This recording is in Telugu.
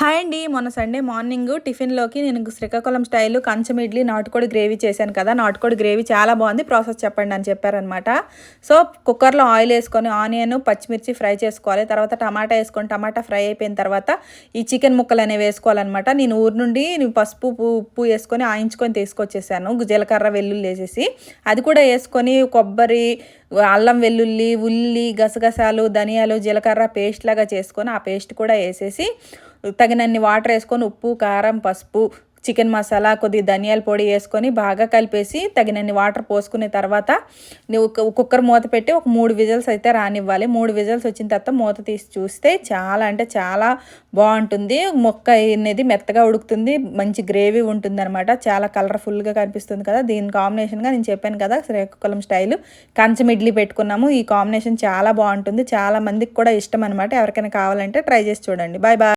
హాయ్ అండి. మొన్న సండే మార్నింగ్ టిఫిన్లోకి నేను శ్రీకాకుళం స్టైల్ కంచం ఇడ్లీ నాటుకోడి గ్రేవీ చేశాను కదా. నాటుకోడి గ్రేవీ చాలా బాగుంది. ప్రాసెస్ చెప్పండి అని చెప్పారనమాట సో కుక్కర్లో ఆయిల్ వేసుకొని ఆనియన్ పచ్చిమిర్చి ఫ్రై చేసుకోవాలి. తర్వాత టమాటా వేసుకొని టమాటా ఫ్రై అయిపోయిన తర్వాత ఈ చికెన్ ముక్కలు అనేవి వేసుకోవాలన్నమాట. నేను ఊరు నుండి పసుపు ఉప్పు వేసుకొని ఆయించుకొని తీసుకొచ్చేసాను. జీలకర్ర వెల్లుల్లి వేసేసి. అది కూడా వేసుకొని కొబ్బరి అల్లం వెల్లుల్లి ఉల్లి గసగసాలు ధనియాలు జీలకర్ర పేస్ట్ లాగా చేసుకొని ఆ పేస్ట్ కూడా వేసేసి తగినన్ని వాటర్ వేసుకొని ఉప్పు కారం పసుపు చికెన్ మసాలా కొద్ది ధనియాల పొడి వేసుకొని బాగా కలిపేసి తగినన్ని వాటర్ పోసుకున్న తర్వాత నువ్వు కుక్కర్ మూత పెట్టి ఒక మూడు విజల్స్ అయితే రానివ్వాలి. మూడు విజల్స్ వచ్చిన తర్వాత మూత తీసి చూస్తే చాలా అంటే చాలా బాగుంటుంది. మొక్క అనేది మెత్తగా ఉడుకుతుంది. మంచి గ్రేవీ ఉంటుంది అనమాట చాలా కలర్ఫుల్గా కనిపిస్తుంది కదా. దీని కాంబినేషన్గా నేను చెప్పాను కదా శ్రీకాకుళం స్టైల్. కంచం ఇడ్లీ పెట్టుకున్నాము. ఈ కాంబినేషన్ చాలా బాగుంటుంది. చాలా మందికి కూడా ఇష్టం అనమాట ఎవరికైనా కావాలంటే ట్రై చేసి చూడండి. Bye bye